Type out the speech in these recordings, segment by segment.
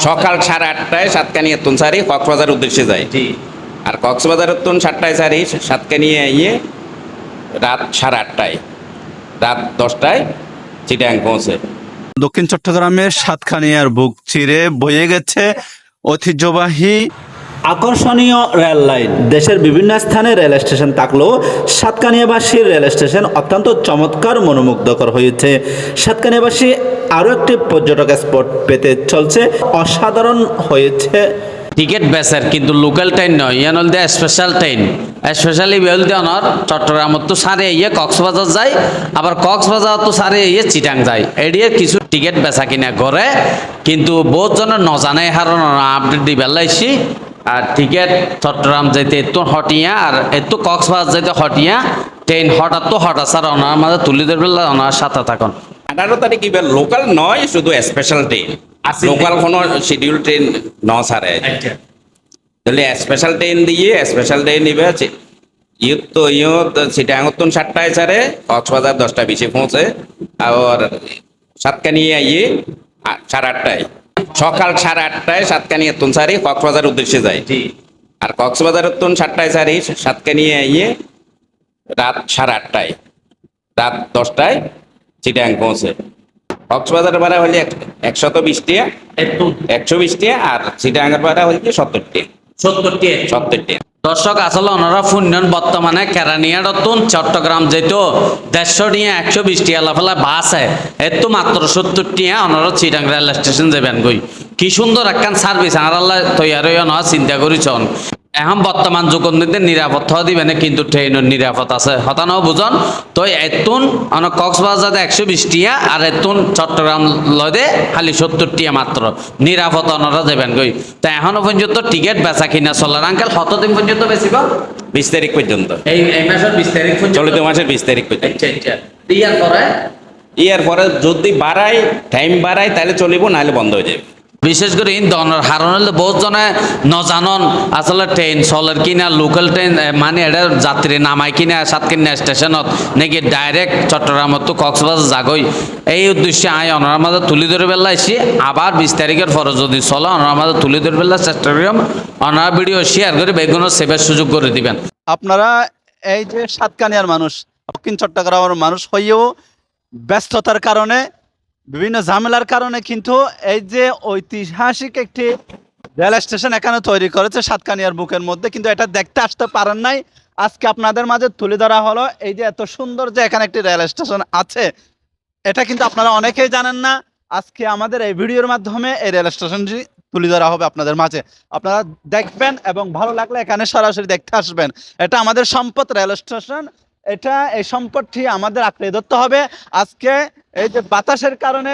সকাল সাড়ে আটটায় সাতখানিয়াত তুন সারি কক্সবাজার উদ্দেশ্যে যাই জি। আর কক্সবাজারের তুন সাতটায় সারি সাতকানিয়া ইয়ে রাত সাড়ে আটটায় রাত দশটায় চিটাং পৌঁছে। দক্ষিণ চট্টগ্রামের সাতখানিয়ার বুক চিরে বয়ে গেছে ঐতিহ্যবাহী আকর্ষণীয় রেল লাইন। দেশের বিভিন্ন স্থানে রেল স্টেশন থাকলেও সাতকানিয়াবাসীর রেল স্টেশন অত্যন্ত চমৎকার মনোমুগ্ধকর হয়েছে। সাতকানিয়াবাসী আরও একটি পর্যটক স্পট পেতে চলছে, অসাধারণ হয়েছে। টিকিট বেচার কিন্তু লোকাল ট্রেন নয়, ইয়ান হল দিয়ে স্পেশাল ট্রেন স্পেশালি বেল দিয়ে অনর, চট্টগ্রামত তো সারে ইয়ে কক্সবাজার যায়, আবার কক্সবাজার তো সারে ইয়ে চিটাং যায়। এডিয়ে কিছু টিকিট বেচা কিনা করে কিন্তু বহুত জনের নজানে হারণ আপডেট দি বেলাইছি আর টিকিট চট্টগ্রাম যাইতে এতো হটিয়া আর এতো কক্সবাজার যাইতে হটিয়া ট্রেন হঠাৎ তো হঠাৎ স্যার ওনার মাঝে তুলি ধরবে ওনার সাথে থাকুন। আঠারো তারিখ ইবে লোকাল নয় শুধু স্পেশাল ট্রেন লোকাল কোনো শিডিউল ট্রেন ন সারে তাহলে স্পেশাল ট্রেন দিয়ে স্পেশাল ট্রেন নিবে চি- ইয়ত তো ইয়ত সাতটায় ছাড়ে কক্সবাজার দশটা বিশে পৌঁছে আর সাতকানিয়া ইয়ে আ- সাড়ে আটটায়। সকাল সাড়ে আটটায় সাতকানিয়া তুন সারি কক্সবাজার উদ্দেশ্যে যায় আর কক্সবাজারের তুন সাতটায় সারি সাতকানিয়া ইয়ে রাত সাড়ে আটটায় রাত দশটায় চিটাং পৌঁছে। কক্সবাজার ভাড়া হলে একশত বিশ টাকা একশো বিশ টাকা আর চিটাঙ্গের ভাড়া হলে সত্তর টাকা সত্তরটি সত্তর টাকা দর্শক, আসলে ওনারা ফুন্যন বর্তমানে কেরানিয়া নতুন চট্টগ্রাম যেত দেড়শো টিয়া একশো বিশ টিয়া বাস বাসে এত মাত্র সত্তর টিয়া ওনারা চিটাং রেল স্টেশন যাবেন গই। কি সুন্দর একখান সার্ভিস আর আল্লাহ তৈয়ার হইয়া নয় চিন্তা করিছন। এখন বর্তমান যুগের মধ্যে নিরাপত্তা দিবে না? কিন্তু ট্রেনের নিরাপদ আছে। হতানো বুঝন তো এতুন অনেক কক্সবাজার একশো বিশ টিয়া আর এতুন চট্টগ্রাম লদে খালি সত্তর টিয়া মাত্র নিরাপদ ওনারা যাবেন গই তা এখনও পর্যন্ত টিকিট বেচা কিনা চলার আঙ্কেল কতদিন পর্যন্ত বেচিব? বিশ তারিখ পর্যন্ত এই এই মাসের বিশ তারিখ পর্যন্ত চলিত মাসের বিশ তারিখ পর্যন্ত আচ্ছা আচ্ছা। ইয়ার পরে ইয়ার পরে যদি বাড়ায় টাইম বাড়ায় তাহলে চলিব নাহলে বন্ধ হয়ে যাবে বিশেষ করে ইন ধরনের হারণ হলে বহুত জনে নজানন। আসলে ট্রেন, চলের কিনা, লোকাল ট্রেন মানে এটা যাত্রী নামাই কিনা সাতকিনা স্টেশনত, নাকি ডাইরেক্ট চট্টগ্রামত তো কক্সবাজার যাগই এই উদ্দেশ্যে আই অনার মাঝে তুলি ধরে বেলাইছি। আবার বিশ তারিখের পরে যদি চলে, অনার মাঝে তুলি ধরে বেলা চেষ্টা করিম অনার ভিডিও শেয়ার করে বেগুনো সেবার সুযোগ করে দিবেন। আপনারা এই যে সাতকানিয়ার মানুষ, দক্ষিণ চট্টগ্রামের মানুষ হয়েও ব্যস্ততার কারণে বিভিন্ন ঝামেলার কারণে কিন্তু এই যে ঐতিহাসিক একটি রেল স্টেশন এখানে তৈরি করেছে সাতকানিয়ার বুকের মধ্যে, কিন্তু এটা দেখতে আসতে পারেন নাই। আজকে আপনাদের মাঝে তুলে ধরা হলো এই যে এত সুন্দর যে এখানে একটি রেল স্টেশন আছে, এটা কিন্তু আপনারা অনেকেই জানেন না। আজকে আমাদের এই ভিডিওর মাধ্যমে এই রেল স্টেশনটি তুলে ধরা হবে আপনাদের মাঝে। আপনারা দেখবেন এবং ভালো লাগলে এখানে সরাসরি দেখতে আসবেন। এটা আমাদের সম্পদ রেল স্টেশন, এটা এই সম্পদটি আমাদের আঁকড়ে ধরতে হবে। আজকে এই যে বাতাসের কারণে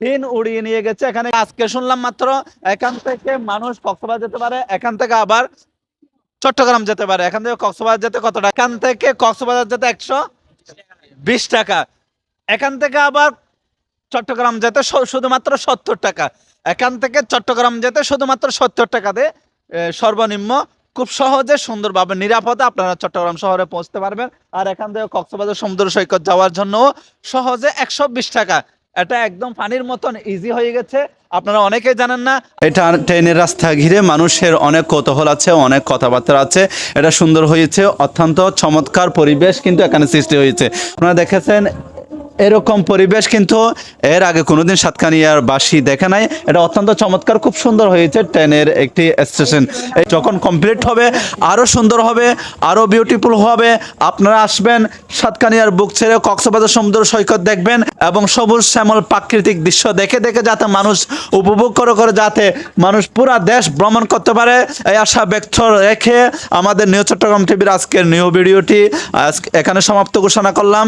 টিন উড়িয়ে নিয়ে গেছে এখানে। আজকে শুনলাম মাত্র এখান থেকে মানুষ কক্সবাজার যেতে পারে, এখান থেকে আবার চট্টগ্রাম যেতে পারে। এখান থেকে কক্সবাজার যেতে কত টাকা? এখান থেকে কক্সবাজার যেতে একশো বিশ টাকা। এখান থেকে আবার চট্টগ্রাম যেতে শুধুমাত্র সত্তর টাকা। এখান থেকে চট্টগ্রাম যেতে শুধুমাত্র সত্তর টাকাতে সর্বনিম্ন খুব সহজে, সুন্দরভাবে, নিরাপদে আপনারা চট্টগ্রাম শহরে পৌঁছতে পারবেন। আর এখান থেকে কক্সবাজার সমুদ্র সৈকত যাওয়ার জন্য সহজে একশো বিশ টাকা। এটা একদম পানির মতন ইজি হয়ে গেছে। আপনারা অনেকেই জানেন না, এটা ট্রেনের রাস্তা ঘিরে মানুষের অনেক কৌতূহল আছে, অনেক কথাবার্তা আছে। এটা সুন্দর হয়েছে, অত্যন্ত চমৎকার পরিবেশ কিন্তু এখানে সৃষ্টি হয়েছে। আপনারা দেখেছেন এরকম পরিবেশ কিন্তু এর আগে কোনোদিন সাতকানিয়ার বাসি দেখে নাই। এটা অত্যন্ত চমৎকার, খুব সুন্দর হয়েছে ট্রেনের একটি স্টেশন। যখন কমপ্লিট হবে আরও সুন্দর হবে আরও বিউটিফুল হবে। আপনারা আসবেন সাতকানিয়ার বুক ছেড়ে কক্সবাজার সমুদ্র সৈকত দেখবেন এবং সবুজ শ্যামল প্রাকৃতিক দৃশ্য দেখে দেখে যাতে মানুষ উপভোগ করে করে যাতে মানুষ পুরা দেশ ভ্রমণ করতে পারে। এই আশা ব্যক্ত রেখে আমাদের নিউ চট্টগ্রাম টিভির আজকের নিউ ভিডিওটি এখানে সমাপ্ত ঘোষণা করলাম।